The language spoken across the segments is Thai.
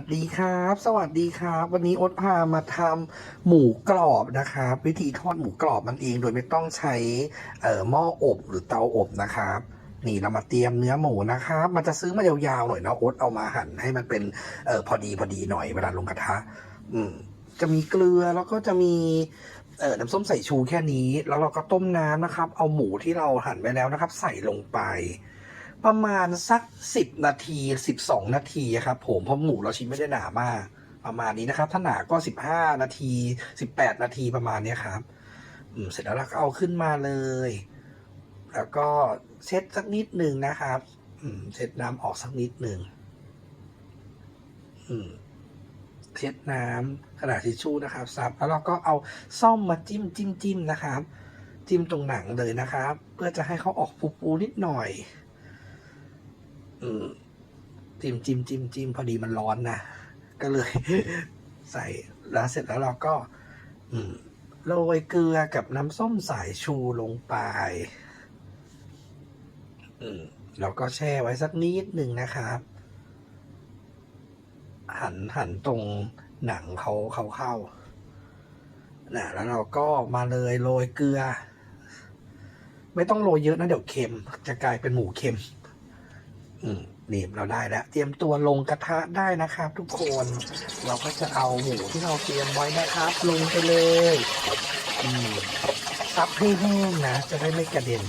สวัสดีครับ สวัสดีครับ วันนี้โอ๊ตพามาทำหมูกรอบนะครับวิธีทอดหมูกรอบมันเองโดยไม่ต้องใช้เอ่อหม้ออบหรือเตาอบนะครับ นี่เรามาเตรียมเนื้อหมูนะครับ มันจะซื้อมายาวๆหน่อยนะโอ๊ตเอามาหั่นให้มันเป็นเอ่อพอดีพอดีหน่อยเวลาลงกระทะ อืมจะมีเกลือแล้วก็จะมีเอ่อน้ำส้มสายชูแค่นี้ แล้วเราก็ต้มน้ำนะครับ เอาหมูที่เราหั่นไว้แล้วนะครับ ใส่ลงไป ประมาณสักสิบนาทีสิบสองนาทีครับผมเพราะหมูเราชิ้นไม่ได้หนามาก ประมาณนี้นะครับ ถ้าหนาก็สิบห้านาทีสิบแปดนาทีประมาณเนี้ยครับอืมเสร็จแล้วเราก็เอาขึ้นมาเลย แล้วก็เช็ดสักนิดหนึ่งนะครับอืมเช็ดน้ำออกสักนิดหนึ่งอืมเช็ดน้ำกระดาษทิชชู่นะครับซับแล้วเราก็เอาซ่อมมาจิ้มจิ้มจิ้มนะครับ จิ้มตรงหนังเลยนะครับ เพื่อจะให้เขาออกปูๆนิดหน่อย อืมจิ้มจิ้มจิ้มจิ้มพอดีมันร้อนนะก็เลย ใส่แล้วเสร็จแล้วเราก็ อืมโรยเกลือกับน้ำส้มสายชูลงไป อืมแล้วก็แช่ไว้สักนิดหนึ่งนะครับ หันหันตรงหนังเขาเขาเข้านะแล้วเราก็มาเลยโรยเกลือ ไม่ต้องโรยเยอะนะเดี๋ยวเค็ม จะกลายเป็นหมูเค็ม นี่เราได้แล้ว เตรียมตัวลงกระทะได้นะครับ ทุกคน เราก็จะเอาหมูที่เราเตรียมไว้นะครับ ลงไปเลยอืมซับให้แห้งนะ จะได้ไม่กระเด็น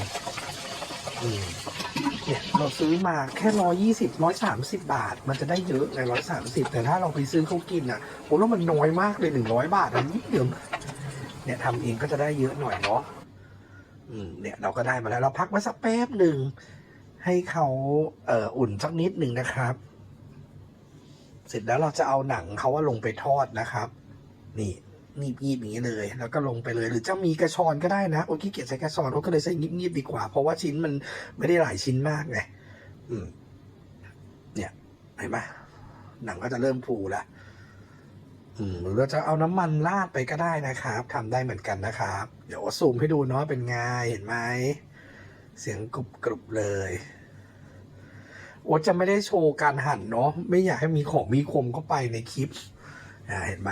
อืมเนี่ยเราซื้อมาแค่ร้อยยี่สิบร้อยสามสิบาท มันจะได้เยอะในร้อยสามสิบแต่ถ้าเราไปซื้อเขากินอะโอ้แล้วมันน้อยมากเลยหนึ่งร้อยบาทอันนี้เดียวเนี่ยทำเองก็จะได้เยอะหน่อยเนาะอืมเนี่ยเราก็ได้มาแล้วเราพักไว้สักแป๊บหนึ่ง ให้เขาเอออุ่นสักนิดหนึ่งนะครับ เสร็จแล้วเราจะเอาหนังเขาว่าลงไปทอดนะครับ นี่นีบงีบอย่างนี้เลย แล้วก็ลงไปเลย หรือจะมีกระชอนก็ได้นะ โอ้ขี้เกียจใช้กระชอนโอ้ก็เลยใช้งีบๆดีกว่า เพราะว่าชิ้นมันไม่ได้หลายชิ้นมากไงอืม เนี่ยเห็นไหมหนังก็จะเริ่มฟูแล้วอืมหรือเราจะเอาน้ำมันราดไปก็ได้นะครับทำได้เหมือนกันนะครับ เดี๋ยวซูมให้ดูเนาะเป็นไงเห็นไหม เสียงกรุบกรุบเลย โอ๊ตจะไม่ได้โชว์การหั่นเนาะไม่อยากให้มีของมีคมเข้าไปในคลิปเห็นไหม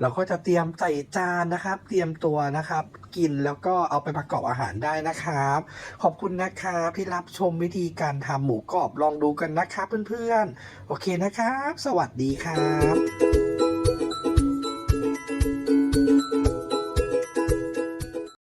เราก็จะเตรียมใส่จานนะครับ เตรียมตัวนะครับ กินแล้วก็เอาไปประกอบอาหารได้นะครับ ขอบคุณนะครับที่รับชมวิธีการทำหมูกรอบลองดูกันนะครับเพื่อนๆ โอเคนะครับ สวัสดีครับ